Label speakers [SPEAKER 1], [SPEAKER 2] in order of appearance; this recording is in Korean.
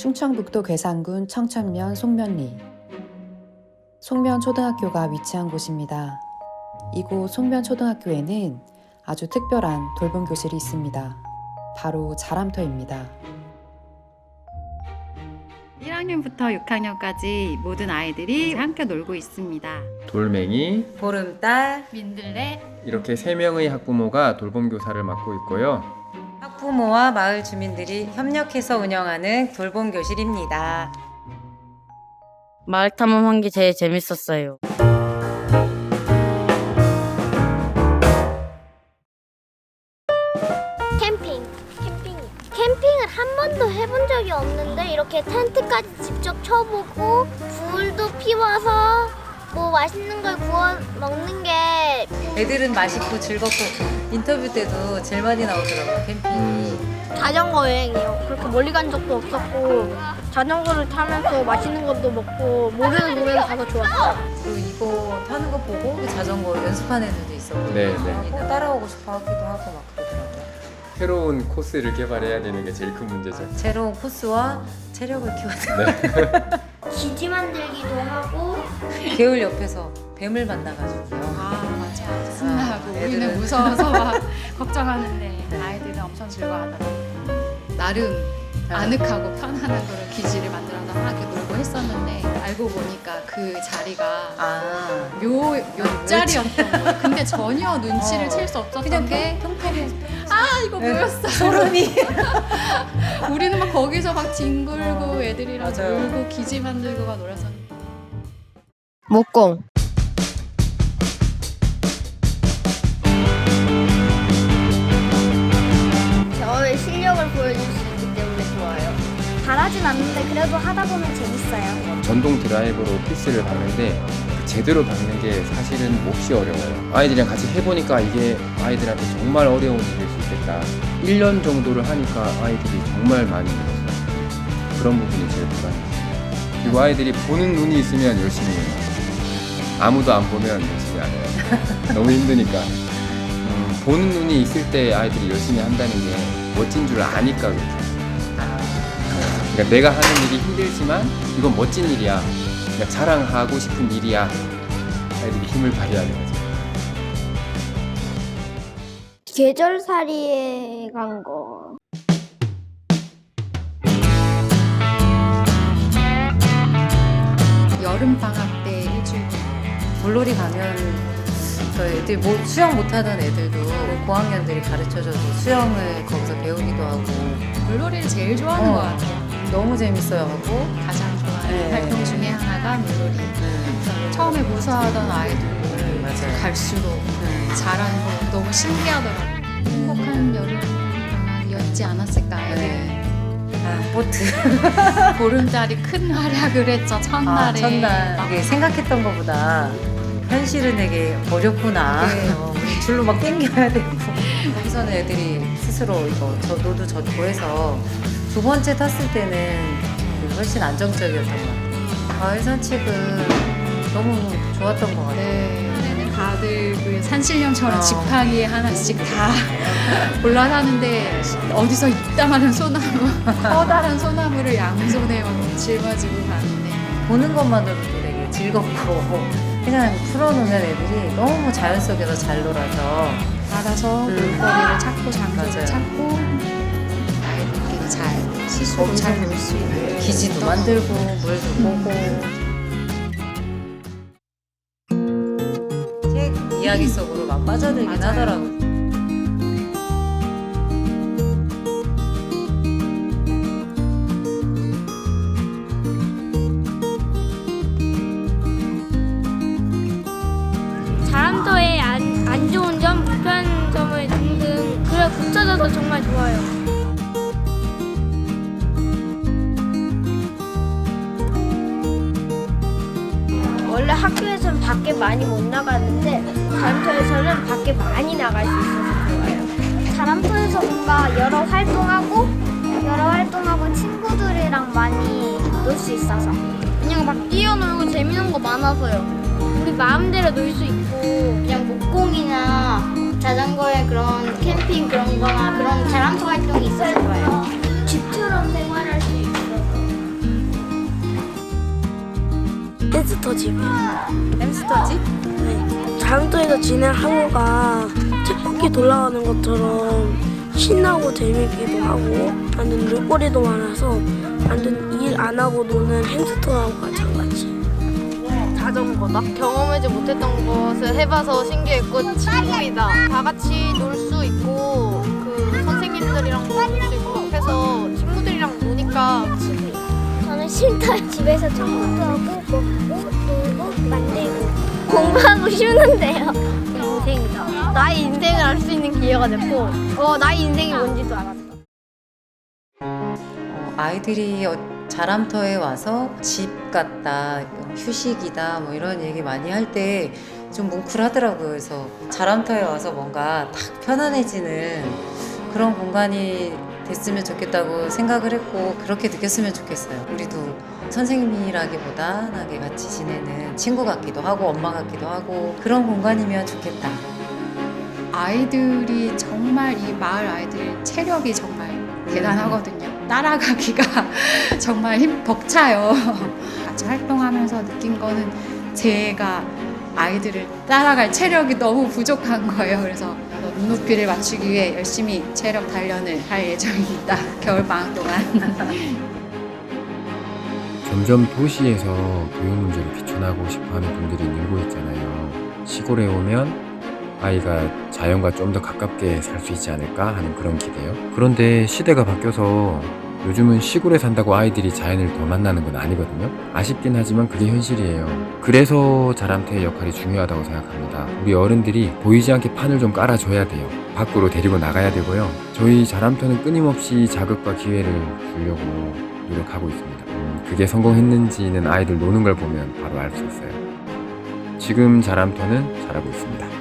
[SPEAKER 1] 충청북도 괴산군 청천면 송면리 송면 초등학교가 위치한 곳입니다. 이곳 송면 초등학교에는 아주 특별한 돌봄 교실이 있습니다. 바로 자람터입니다.
[SPEAKER 2] 1학년부터 6학년까지 모든 아이들이 함께 놀고 있습니다.
[SPEAKER 3] 돌멩이
[SPEAKER 4] 보름달
[SPEAKER 2] 민들레
[SPEAKER 3] 이렇게 세 명의 학부모가 돌봄 교사를 맡고 있고요.
[SPEAKER 4] 학부모와 마을 주민들이 협력해서 운영하는 돌봄 교실입니다.
[SPEAKER 5] 마을 탐험한 게 제일 재밌었어요.
[SPEAKER 6] 캠핑. 캠핑. 캠핑을 한 번도 해본 적이 없는데 이렇게 텐트까지 직접 쳐보고 불도 피워서 뭐 맛있는 걸 구워 먹는 게
[SPEAKER 4] 애들은 맛있고 즐겁고 인터뷰 때도 제일 많이 나오더라고요 캠핑이.
[SPEAKER 6] 자전거 여행이요. 그렇게 멀리 간 적도 없었고 자전거를 타면서 맛있는 것도 먹고 모르는 동네도 가서 좋았어요.
[SPEAKER 4] 그리고 이거 타는 거 보고 그 자전거 연습하는 애들도 있었고
[SPEAKER 3] 네, 네.
[SPEAKER 4] 꼭 따라오고 싶어 하기도 하고 막 그러더라고요.
[SPEAKER 3] 새로운 코스를 개발해야 되는 게 제일 큰 문제죠.
[SPEAKER 4] 새로운 코스와 체력을 키워야
[SPEAKER 6] 기지 만들기도 하고
[SPEAKER 4] 개울 옆에서 뱀을 만나가지고요.
[SPEAKER 2] 아 맞아 신나고
[SPEAKER 4] 애들은-
[SPEAKER 2] 우리는 무서워서 막 걱정하는데 아이들은 엄청 즐거워하더라고요. 나름 아늑하고 편안한 그런 기지를 만들어서 막 이렇게 놀고 했었는데 알고 보니까 그 자리가 아요 옆자리였던 거예요. 근데 전혀 눈치를
[SPEAKER 4] 어.
[SPEAKER 2] 챌 수 없었던
[SPEAKER 4] 그냥
[SPEAKER 2] 게
[SPEAKER 4] 평택에
[SPEAKER 2] 아 이거 뭐였어?
[SPEAKER 4] 소름이
[SPEAKER 2] 우리는 막 거기서 막 뒹굴고 애들이랑
[SPEAKER 4] 맞아요.
[SPEAKER 2] 놀고 기지 만들고 막 놀았었는데
[SPEAKER 5] 목공.
[SPEAKER 6] 잘하진 않는데 그래도 하다 보면 재밌어요.
[SPEAKER 3] 전동 드라이버로 피스를 박는데 그 제대로 박는 게 사실은 몹시 어려워요. 아이들이랑 같이 해보니까 이게 아이들한테 정말 어려운 일일 수 있겠다. 1년 정도를 하니까 아이들이 정말 많이 늘었어요. 그런 부분이 제일 불안해요. 그리고 아이들이 보는 눈이 있으면 열심히 해요. 아무도 안 보면 열심히 안 해요. 너무 힘드니까. 음, 보는 눈이 있을 때 아이들이 열심히 한다는 게 멋진 줄 아니까 그렇죠. 그러니까 내가 하는 일이 힘들지만 이건 멋진 일이야. 그러니까 자랑하고 싶은 일이야. 아이들이 힘을 발휘하는 거죠.
[SPEAKER 6] 계절살이에 간 거.
[SPEAKER 2] 여름 방학 때 일주일
[SPEAKER 4] 물놀이 가면 저 애들 뭐 수영 못하던 애들도 고학년들이 가르쳐줘서 수영을 거기서 배우기도 하고
[SPEAKER 2] 물놀이를 제일 좋아하는
[SPEAKER 4] 어.
[SPEAKER 2] 것 같아요.
[SPEAKER 4] 너무 재밌어요 하고
[SPEAKER 2] 가장 좋아하는
[SPEAKER 4] 네.
[SPEAKER 2] 활동 중에 하나가 물놀이. 처음에 무서워하던
[SPEAKER 4] 음, 맞아요.
[SPEAKER 2] 갈수록
[SPEAKER 4] 음.
[SPEAKER 2] 잘하는 거 너무 신기하더라고요. 행복한 여름 방학이었지 않았을까요?
[SPEAKER 4] 네. 아, 보트
[SPEAKER 2] 보름달이 큰 활약을 했죠
[SPEAKER 4] 아,
[SPEAKER 2] 첫날에.
[SPEAKER 4] 첫날
[SPEAKER 2] 막
[SPEAKER 4] 이게 생각했던 것보다 현실은 되게 어렵구나
[SPEAKER 2] 네.
[SPEAKER 4] 어, 줄로 막 당겨야 되고 거기서는 애들이 스스로 이거 저 노도 젖고 해서 두 번째 탔을 때는 그 훨씬 안정적이었던 것 같아요 가을 산책은 너무 좋았던 것 같아요
[SPEAKER 2] 네. 다들 그 산신령처럼
[SPEAKER 4] 어.
[SPEAKER 2] 지팡이에 하나씩 다 올라타는데 어디서 이따만한 소나무, 커다란 소나무를 양손에 막 짊어지고 가는데
[SPEAKER 4] 보는 것만으로도 되게 즐겁고 그냥 풀어놓으면 애들이 너무 자연 속에서 잘 놀아서
[SPEAKER 2] 알아서
[SPEAKER 4] 음.
[SPEAKER 2] 놀거리를 찾고 장소를
[SPEAKER 4] 맞아요.
[SPEAKER 2] 찾고 잘 스스로 잘놀 수 있는
[SPEAKER 4] 기지도 만들고 물도 보고 책 이야기 속으로 막 빠져들긴
[SPEAKER 2] 맞아요.
[SPEAKER 4] 하더라고요.
[SPEAKER 6] 자람도의 안, 안 좋은 점, 불편한 점을 등등 그래 붙여져서 정말 좋아요. 원래 학교에서는 밖에 많이 못 나가는데 자람터에서는 밖에 많이 나갈 수 있어서 좋아요. 자람터에서 뭔가 여러 활동하고 여러 활동하고 친구들이랑 많이 놀 수 있어서 그냥 막 뛰어놀고 재밌는 거 많아서요. 우리 마음대로 놀 수 있고 그냥 목공이나 자전거에 그런 캠핑 그런 거나 그런 자랑터 활동이 있어서 좋아요.
[SPEAKER 7] 햄스터 집이요.
[SPEAKER 4] 햄스터 집?
[SPEAKER 7] 자랑터에서 지낸 하루가 책바퀴 돌아가는 것처럼 신나고 재밌기도 하고 완전 놀거리도 많아서 완전 일 안 하고 노는 햄스터하고 마찬가지.
[SPEAKER 8] 자전거다. 경험하지 못했던 것을 해봐서 신기했고 친구이다. 다 같이 놀 수 있고
[SPEAKER 6] 집에서 청소도 하고 놀고 만들고 공부하고 쉬는데요. 인생이다. 나의 인생을 알 수 있는 기회가 됐고, 어 나의 인생이 뭔지도 알았다.
[SPEAKER 4] 어, 아이들이 어, 자람터에 와서 집 같다, 휴식이다, 뭐 이런 얘기 많이 할 때 좀 뭉클하더라고요. 그래서 자람터에 와서 뭔가 딱 편안해지는 그런 공간이 됐으면 좋겠다고 생각을 했고 그렇게 느꼈으면 좋겠어요. 우리도 선생님이라기보다 나게 같이 지내는 친구 같기도 하고 엄마 같기도 하고 그런 공간이면 좋겠다.
[SPEAKER 2] 아이들이 정말 이 마을 아이들 체력이 정말 대단하거든요. 따라가기가 정말 힘 벅차요. 같이 활동하면서 느낀 거는 제가 아이들을 따라갈 체력이 너무 부족한 거예요. 그래서 눈높이를 맞추기 위해 열심히 체력 단련을 할 예정입니다. 겨울 방학 동안.
[SPEAKER 3] 점점 도시에서 교육 문제로 귀촌하고 싶어 하는 분들이 늘고 있잖아요. 시골에 오면 아이가 자연과 좀 더 가깝게 살 수 있지 않을까 하는 그런 기대요. 그런데 시대가 바뀌어서 요즘은 시골에 산다고 아이들이 자연을 더 만나는 건 아니거든요. 아쉽긴 하지만 그게 현실이에요. 그래서 자람터의 역할이 중요하다고 생각합니다. 우리 어른들이 보이지 않게 판을 좀 깔아줘야 돼요. 밖으로 데리고 나가야 되고요. 저희 자람터는 끊임없이 자극과 기회를 주려고 노력하고 있습니다. 음, 그게 성공했는지는 아이들 노는 걸 보면 바로 알 수 있어요. 지금 자람터는 잘하고 있습니다.